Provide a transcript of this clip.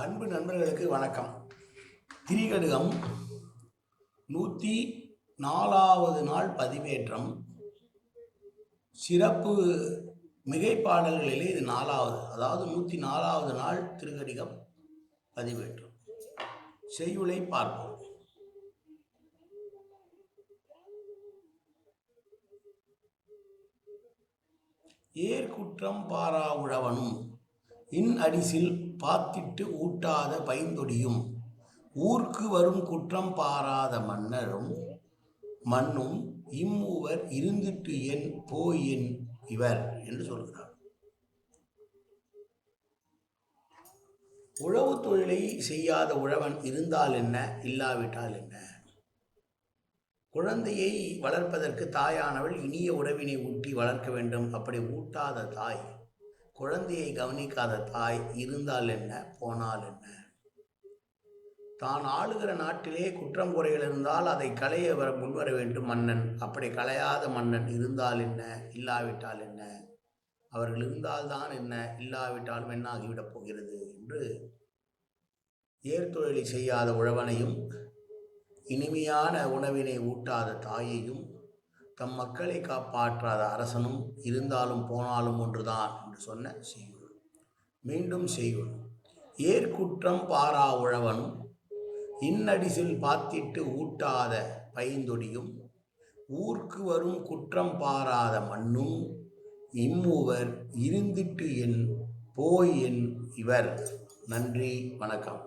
அன்பு நண்பர்களுக்கு வணக்கம். திரிகடுகம் நூற்றி நாலாவது நாள் பதிவேற்றம். சிறப்பு மிகைப்பாடல்களிலே இது நாலாவது அதாவது நூற்றி நாலாவது நாள் திருக்கடிகம் பதிவேற்றம். செய்யுளை பார்ப்போம். ஏர்குற்றம் பாரா உழவனும் இன் அடிசில் பாத்திட்டு ஊட்டாத பைந்தொடியும் ஊர்க்கு வரும் குற்றம் பாராத மன்னரும் மண்ணும் இம்மூவர் இருந்துட்டு என் போய் என் இவர் என்று சொல்கிறார். உழவு தொழிலை செய்யாத உழவன் இருந்தால் என்ன இல்லாவிட்டால் என்ன? குழந்தையை வளர்ப்பதற்கு தாயானவள் இனிய உறவினை ஊட்டி வளர்க்க வேண்டும். அப்படி ஊட்டாத தாய் குழந்தையை கவனிக்காத தாய் இருந்தால் என்ன போனால் என்ன? தான் ஆளுகிற நாட்டிலே குற்றம் குறைகள் இருந்தால் அதை களைய வர முன்வர வேண்டும் மன்னன். அப்படி களையாத மன்னன் இருந்தால் என்ன இல்லாவிட்டால் என்ன? அவர்கள் இருந்தால்தான் என்ன இல்லாவிட்டாலும் என்னாகிவிடப் போகிறது என்று ஏர்தொழிலை செய்யாத உழவனையும் இனிமையான உணவினை ஊட்டாத தாயையும் தம் மக்களை காப்பாற்றாத அரசனும் இருந்தாலும் போனாலும் ஒன்றுதான் என்று சொன்ன செய்யுள். மீண்டும் செய்யுள். ஏற்குற்றம் பாரா உழவனும் இன்னடிசில் பாத்திட்டு ஊட்டாத பைந்தொடியும் ஊர்க்கு வரும் குற்றம் பாராத மண்ணும் இம்மூவர் இருந்திட்டு என் போய் என் இவர். நன்றி வணக்கம்.